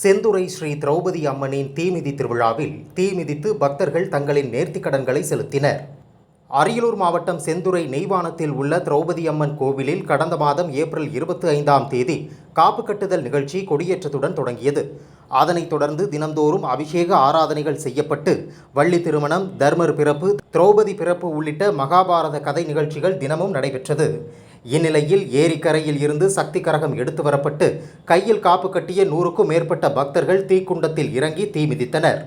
செந்துறை ஸ்ரீ திரௌபதி அம்மனின் தீமிதி திருவிழாவில் தீமிதித்து பக்தர்கள் தங்களின் நேர்த்திக்கடன்களை செலுத்தினர். அரியலூர் மாவட்டம் செந்துறை நெய்வானத்தில் உள்ள திரௌபதி அம்மன் கோவிலில் கடந்த மாதம் ஏப்ரல் இருபத்தி ஐந்தாம் தேதி காப்பு கட்டுதல் நிகழ்ச்சி கொடியேற்றத்துடன் தொடங்கியது. அதனைத் தொடர்ந்து தினந்தோறும் அபிஷேக ஆராதனைகள் செய்யப்பட்டு வள்ளி திருமணம் தர்மர் பிறப்பு திரௌபதி பிறப்பு உள்ளிட்ட மகாபாரத கதை நிகழ்ச்சிகள் தினமும் நடைபெற்றது. இந்நிலையில் ஏரிக்கரையில் இருந்து சக்தி கரகம் எடுத்து வரப்பட்டு கையில் காப்பு கட்டிய நூறுக்கும் மேற்பட்ட பக்தர்கள் தீக்குண்டத்தில் இறங்கி தீ மிதித்தனர்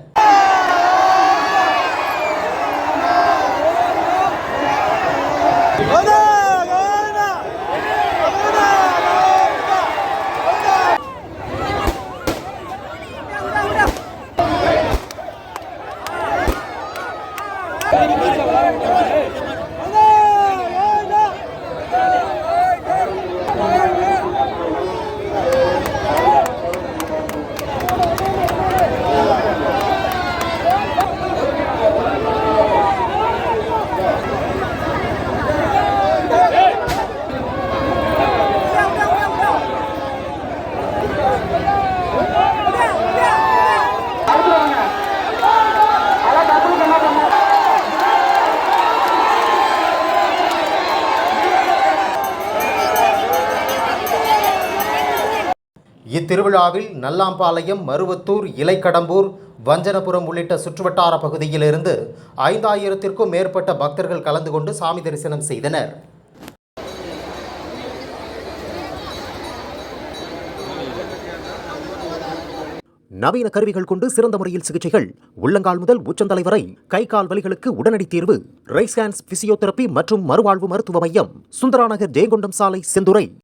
இத்திருவிழாவில் நல்லாம்பாளையம் மருவத்தூர் இலைக்கடம்பூர் வஞ்சனபுரம் உள்ளிட்ட சுற்றுவட்டார பகுதியிலிருந்து ஐந்தாயிரத்திற்கும் மேற்பட்ட பக்தர்கள் கலந்து கொண்டு சாமி தரிசனம் செய்தனர். நவீன கருவிகள் கொண்டு சிறந்த முறையில் சிகிச்சைகள். உள்ளங்கால் முதல் உச்சந்தலை வரை கை கால் வலிகளுக்கு உடனடி தீர்வு. ரைஸ் ஹேண்ட்ஸ் பிசியோதெரபி மற்றும் மறுவாழ்வு மருத்துவ மையம். சுந்தராநகர் ஜெயங்கொண்டம் சாலை செந்துறை.